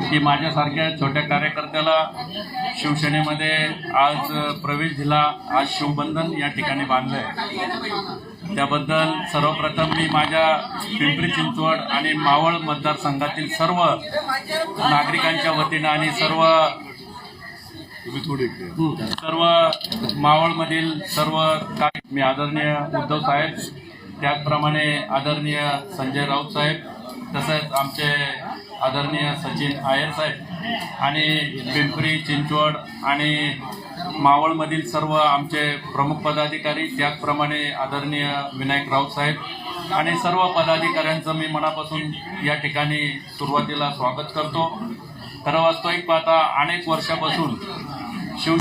की माझ्यासारख्या छोट्या कार्यकर्त्याला शिवसेनेमध्ये आज प्रवेश दिला आज शिवबंधन या ठिकाणी बांधलं आहे त्याबद्दल सर्वप्रथम मी माझ्या पिंपरी चिंचवड आणि मावळ मतदारसंघातील सर्व नागरिकांच्या वतीनं आणि सर्व. सर्व मावळमधील सर्व काय मी आदरणीय उद्धव साहेब त्याचप्रमाणे आदरणीय संजय राऊत साहेब तसंच आमचे आदरणीय सचिन आयर साहेब आणि पिंपरी चिंचवड आणि मावळमधील सर्व आमचे प्रमुख पदाधिकारी त्याचप्रमाणे आदरणीय विनायक राऊत साहेब आणि सर्व पदाधिकाऱ्यांचं मी मनापासून या ठिकाणी सुरुवातीला स्वागत करतो. खरं वास्तविक पाहता अनेक वर्षापासून शिव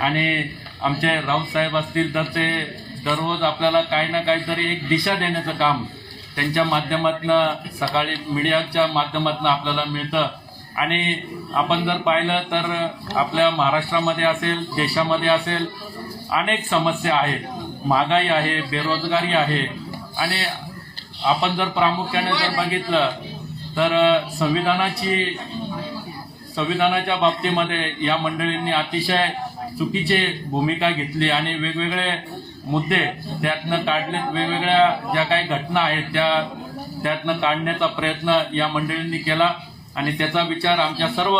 आणि आमचे राऊतसाहेब असतील तर ते दररोज आपल्याला काही ना काहीतरी एक दिशा देण्याचं काम त्यांच्या माध्यमातनं सकाळी मीडियाच्या माध्यमातनं आपल्याला मिळतं. आणि आपण जर पाहिलं तर आपल्या महाराष्ट्रामध्ये असेल देशामध्ये असेल अनेक समस्या आहेत. महागाई आहे बेरोजगारी आहे. आणि आपण जर प्रामुख्याने जर बघितलं तर संविधानाची संविधानाच्या बाबतीमध्ये या मंडळींनी अतिशय चुकीचे भूमिका घेतली आणि वेगवेगळे मुद्दे त्यातनं काढले वेगवेगळ्या ज्या काही घटना आहेत त्या त्यातनं काढण्याचा प्रयत्न या मंडळींनी केला. आणि त्याचा विचार आमच्या सर्व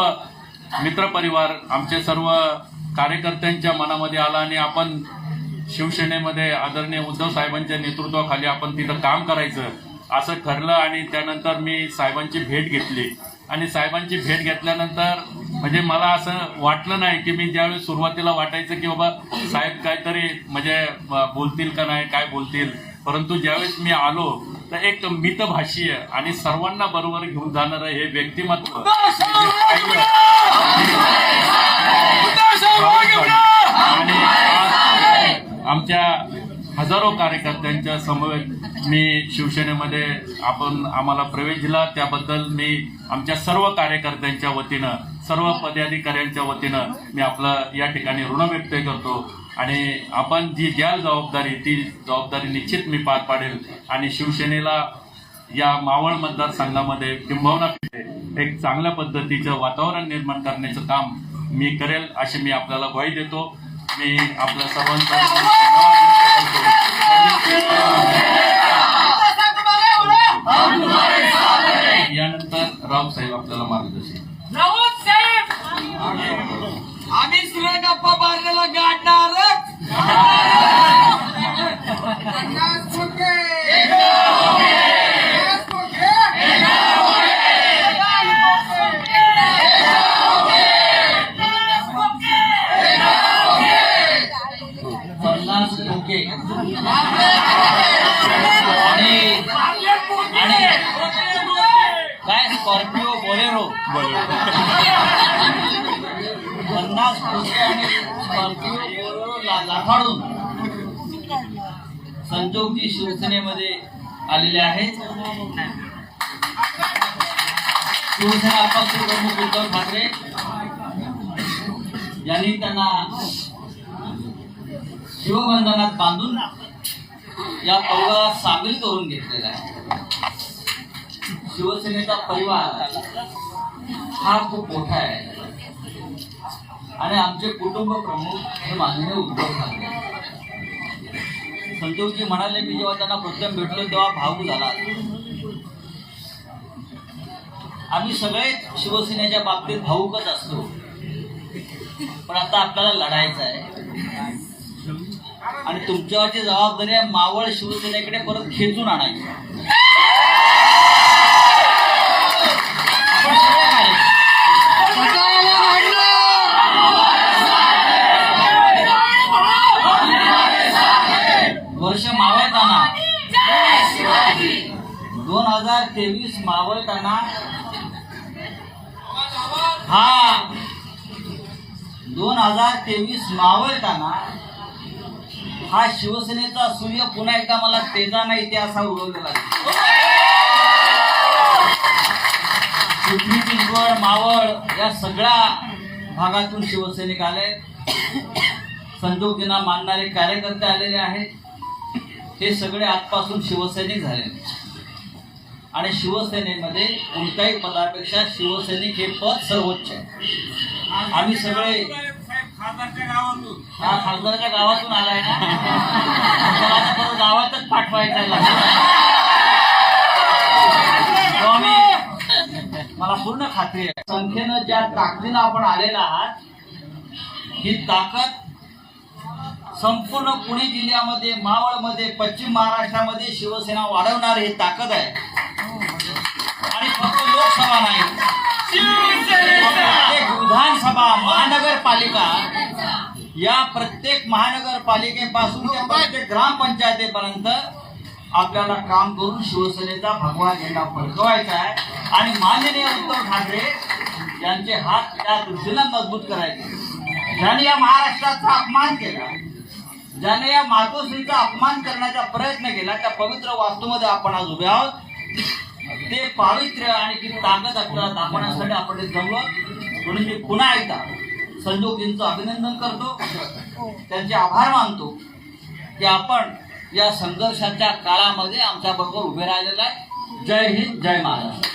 मित्रपरिवार आमचे सर्व कार्यकर्त्यांच्या मनामध्ये आला आणि आपण शिवसेनेमध्ये आदरणीय उद्धव साहेबांच्या नेतृत्वाखाली आपण तिथं काम करायचं असं ठरलं आणि त्यानंतर मी साहेबांची भेट घेतली. आणि साहेबांची भेट घेतल्यानंतर म्हणजे मला असं वाटलं नाही की मी ज्यावेळी सुरुवातीला वाटायचं की बाबा साहेब काहीतरी म्हणजे बोलतील का नाही काय बोलतील. परंतु ज्यावेळेस मी आलो तर एक मितभाषीय आणि सर्वांना बरोबर घेऊन जाणारं हे व्यक्तिमत्व. आणि आमच्या हजारो कार्यकर्त्यांच्या समवेत मी शिवसेनेमध्ये आपण आम्हाला प्रवेश दिला. त्याबद्दल मी आमच्या सर्व कार्यकर्त्यांच्या वतीनं सर्व पदाधिकाऱ्यांच्या वतीनं मी आपलं या ठिकाणी ऋण व्यक्त करतो. आणि आपण जी द्याल जबाबदारी ती जबाबदारी निश्चित मी पार पाडेल. आणि शिवसेनेला या मावळ मतदारसंघामध्ये किंबवना एक चांगल्या पद्धतीचं वातावरण निर्माण करण्याचं काम मी करेल असे मी आपल्याला ग्वाही देतो. मी आपल्या सर्वांचा यानंतर राव साहेब आपल्याला मार्गदर्शन. आम्ही सुद्धा गप्पा मारलेला गाडणार. पन्नास टोके आणि आणि काय? Scorpio Bolero. पन्नास टोके आणि स्कॉर्पिओ लाफाडून संजोगजी शिवसेनेमध्ये आलेले आहेत. शिवसेना पक्ष प्रमुख उद्धव ठाकरे यांनी त्यांना शिवबंधनात बांधून या पौरात सामील करून घेतलेला आहे. शिवसेनेचा परिवार हा खूप मोठा आहे. आणि आमचे कुटुंब प्रमुख हे माननीय उद्धव ठाकरे. संतोषजी म्हणाले मी जेव्हा त्यांना प्रथम भेटलो तेव्हा भाऊ झाला. आम्ही सगळे शिवसेनेच्या बाबतीत भाऊकच असतो. पण आता आपल्याला लढायचं आहे. आणि तुमच्यावरची जबाबदारी मावळ शिवसेनेकडे परत खेचून आणायची. हजार तेवीस मावळताना हा. दोन हजार तेवीस मावळताना हा शिवसेनेचा सूर्य पुन्हा एकदा मला तेजाना ते असा उडवलेला पिंपरी चिंचवड मावळ या सगळ्या भागातून शिवसैनिक आले. संजोगींना मानणारे कार्यकर्ते आलेले आहेत. ते सगळे आजपासून शिवसैनिक झाले आणि शिवसेनेमध्ये कोणत्याही पदापेक्षा शिवसैनिक हे पद सर्वोच्च आहे. आम्ही सगळे हा खासदाराच्या गावातून आलाय ना? गावातच पाठवायचा मला पूर्ण खात्री आहे. संख्येनं ज्या ताकदीनं आपण आलेला आहात ही ताकद संपूर्ण पुणे जिल्ह्यामध्ये मावळमध्ये पश्चिम महाराष्ट्रामध्ये शिवसेना वाढवणारी ही ताकद आहे. फक्त नाही प्रत्येक विधानसभा महानगरपालिका या प्रत्येक महानगरपालिकेपासून ते प्रत्येक ग्रामपंचायतीपर्यंत आपल्याला काम करून शिवसेनेचा भगवा झेंडा फडकवायचा आहे. आणि माननीय उद्धव ठाकरे यांचे हात त्या दृष्टीनं मजबूत करायचे. ज्याने या महाराष्ट्राचा अपमान केला ज्याने या मातोश्रीचा अपमान करण्याचा प्रयत्न केला त्या पवित्र वास्तूमध्ये आपण आज उभे आहोत. ते पावित्र्य आणि ती ताकद आपल्याला दाखवण्यासाठी आपण ते जमलो म्हणून मी पुन्हा एकदा संजोगजींचं अभिनंदन करतो. त्यांचे आभार मानतो की आपण या संघर्षाच्या काळामध्ये आमच्या बरोबर उभे राहिलेला आहे. जय हिंद जय महाराष्ट्र.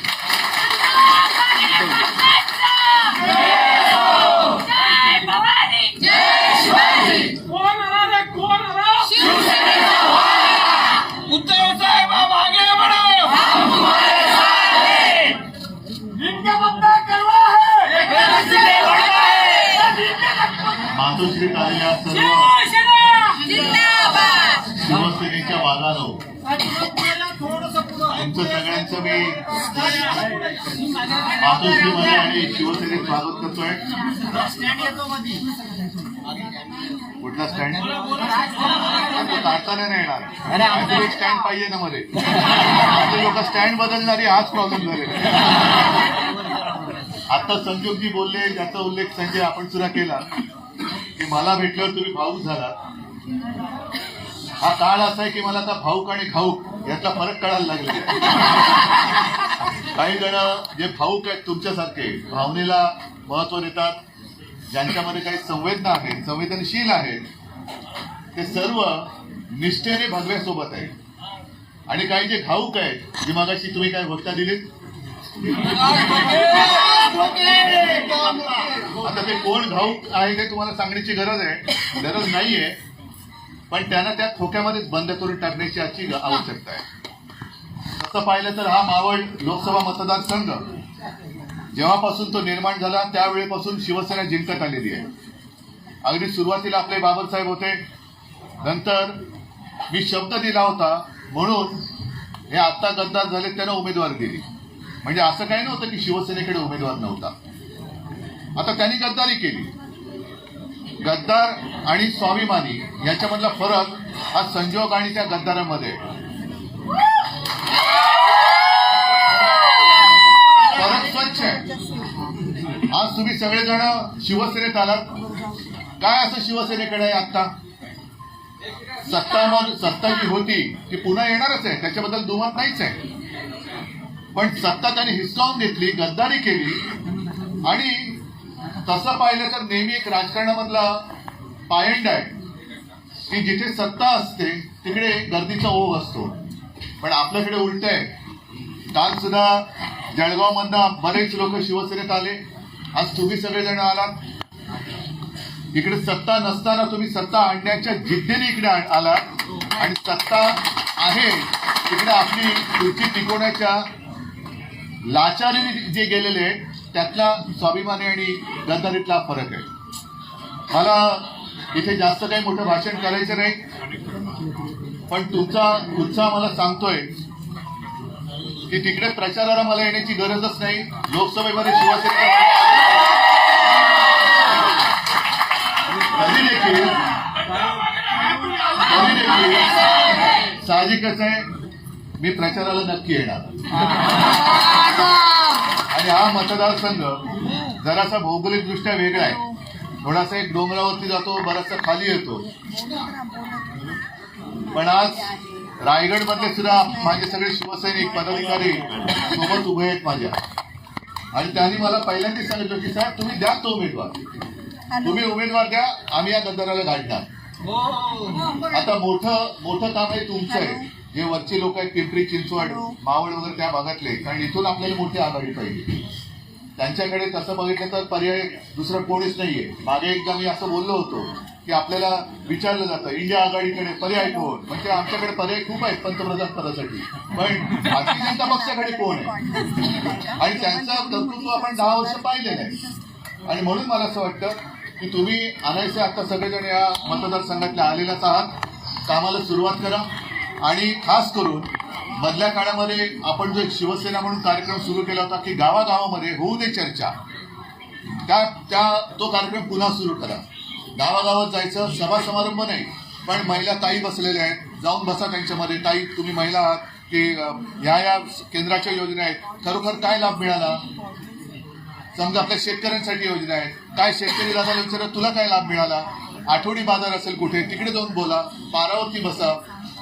सर्व शिवसेना शिवसेनेच्या वादानो तुमचं सगळ्यांचं मी मातोश्रीमध्ये आणि शिवसेनेत स्वागत करतोय. कुठला स्टँड तो काढताना नाही येणार एक स्टँड पाहिजे ना मध्ये. आमचे लोक स्टँड बदलणारी हाच प्रॉब्लेम झालेला आता संजोगजी बोलले ज्याचा उल्लेख संजय आपण सुद्धा केला. की मला भेटल्यावर तुम्ही भाऊक झाला. हा काळ असा आहे की मला आता भाऊक आणि खाऊक यातला फरक कळायला लागले. काही जण जे भाऊक आहेत तुमच्यासारखे भावनेला महत्त्व देतात ज्यांच्यामध्ये काही संवेदना आहेत संवेदनशील आहेत ते सर्व निष्ठेने भगव्यासोबत आहे आणि काही जे घाऊक आहेत जी मागाशी तुम्ही काय घोषणा दिलीत? आता ते कोण घाऊक आहे ते तुम्हाला सांगण्याची गरज आहे. गरज नाहीये. पण त्यांना त्या खोक्यामध्येच बंद करून टाकण्याची आजची आवश्यकता आहे. तसं पाहिलं तर हा मावळ लोकसभा मतदारसंघ जेव्हापासून तो निर्माण झाला त्यावेळेपासून शिवसेना जिंकत आलेली आहे. अगदी सुरुवातीला आपले बाबासाहेब होते. नंतर मी शब्द दिला होता म्हणून हे आत्ता गद्दार झाले त्यांना उमेदवार दिली. म्हणजे असं काही नव्हतं की शिवसेनेकडे उमेदवार नव्हता. आता त्यांनी गद्दारी केली. गद्दार आणि स्वाभिमानी याच्यामधला फरक हा संजोग आणि त्या गद्दारामध्ये फरक स्वच्छ आहे. आज तुम्ही सगळेजण शिवसेनेत आलात. काय असं शिवसेनेकडे आहे आता सत्ता मग सत्ता जी होती ती पुन्हा येणारच आहे. त्याच्याबद्दल दुमत नाहीच आहे. पण सत्ता त्यांनी हिसकावून घेतली गद्दारी केली. आणि तसं पाहिलं तर नेहमी एक राजकारणामधला पायंड आहे की जिथे सत्ता असते तिकडे गर्दीचा ओघ असतो. पण आपल्याकडे उलट आहे. काल सुद्धा जळगावमधनं बरेच लोक शिवसेनेत आले. आज तुम्ही सगळेजण आलात. इकडे सत्ता नसताना तुम्ही सत्ता आणण्याच्या जिद्दीने इकडे आ- आलात. आणि सत्ता आहे. तिकडे आपली खुर्ची टिकवण्याच्या लाचारीने जे गेलेले आहेत त्यातला स्वाभिमानी आणि गद्दारीतला फरक आहे. मला इथे जास्त काही मोठं भाषण करायचं नाही पण तुमचा उत्साह मला सांगतोय की तिकडे प्रचाराला मला येण्याची गरजच नाही. लोकसभेमध्ये शिवसेना तरी देखील तरी देखील साहजिकच आहे मी प्रचाराला नक्की येणार. आणि हा मतदारसंघ जरासा भौगोलिकदृष्ट्या वेगळा आहे. थोडासा एक डोंगरावरती जातो बराचसा खाली येतो. पण आज रायगड मधले सुद्धा माझे सगळे शिवसैनिक पदाधिकारी सोबत उभे आहेत माझ्या. आणि त्यांनी मला पहिल्यांदाच सांगितलं की साहेब तुम्ही द्या तो उमेदवार. तुम्ही उमेदवार द्या आम्ही या गद्दाराला गाडणार आता मोठं मोठं काम आहे तुमचं आहे. जे वरचे लोक आहेत पिंपरी चिंचवड मावळ वगैरे त्या भागातले कारण इथून आपल्याला मोठी आघाडी पाहिजे. त्यांच्याकडे तसं बघितलं तर पर्याय दुसरं कोणीच नाहीये. मागे एकदा मी असं बोललो होतो की आपल्याला विचारलं जातं इंडिया आघाडीकडे पर्याय कोण? म्हणजे आमच्याकडे पर्याय खूप आहेत पंतप्रधान पदासाठी. पण भारतीय जनता पक्षाकडे कोण आहे? आणि त्यांचं कर्तृत्व आपण दहा वर्ष पाहिलेलं आहे. आणि म्हणून मला असं वाटतं की तुम्ही आणायचे आता सगळेजण या मतदारसंघातल्या आलेलाच आहात. कामाला सुरुवात करा. आणि खास करून मधल्या काळामध्ये आपण जो एक शिवसेना म्हणून कार्यक्रम सुरू केला होता की गावागावामध्ये होऊ दे चर्चा त्या त्या तो कार्यक्रम पुन्हा सुरू करा. गावागावात जायचं सभा समारंभ नाही पण महिला ताई बसलेल्या आहेत जाऊन बसा त्यांच्यामध्ये. ताई तुम्ही महिला आहात की ह्या या केंद्राच्या योजना आहेत. खरोखर काय लाभ मिळाला? समजा आपल्या शेतकऱ्यांसाठी योजना आहेत. काय शेतकरी दादाला विचारा तुला काय लाभ मिळाला? आठवडी बाजार असेल कुठे तिकडे जाऊन बोला. पारावरती बसा.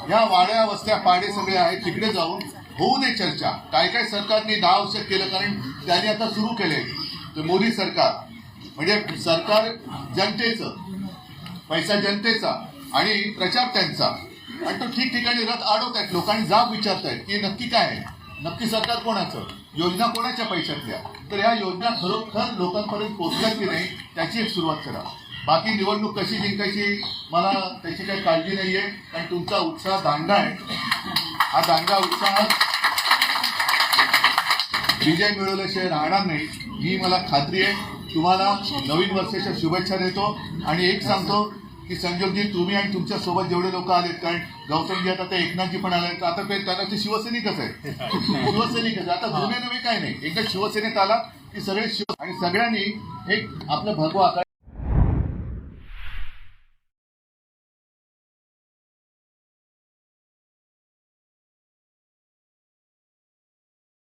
या वाड्या वस्त्या पाडे सगळे आहेत तिकडे जाऊन होऊ दे चर्चा. काय काय सरकारने दहा वर्ष केलं कारण त्यांनी आता सुरू केले तर मोदी सरकार म्हणजे सरकार जनतेचं पैसा जनतेचा आणि प्रचार त्यांचा. आणि तो ठिकठिकाणी रथ अडवतायत आहेत लोकांनी जाब विचारतायत की नक्की काय आहे? नक्की सरकार कोणाचं? योजना कोणाच्या पैशातल्या? तर ह्या योजना खरोखर लोकांपर्यंत पोहोचल्या की नाही त्याची एक सुरुवात करा. बाकी निवडणूक कशी जिंकायची मला त्याची काही काळजी नाहीये. कारण तुमचा उत्साह दांडा आहे. हा दांडा उत्साह विजय मिळवल्याशिवाय राहणार नाही ही मला खात्री आहे. तुम्हाला नवीन वर्षाच्या शुभेच्छा देतो. आणि एक सांगतो की संजोगजी तुम्ही आणि तुमच्यासोबत जेवढे लोक आलेत कारण गौतमजी आता ते एकनाथजी पण आले तर आता ते त्यांना ते शिवसैनिकच आहे. शिवसैनिकच आता जुने नवे काय नाही. एकदा शिवसेनेत आला की सगळे शिव आणि सगळ्यांनी एक आपलं भगवा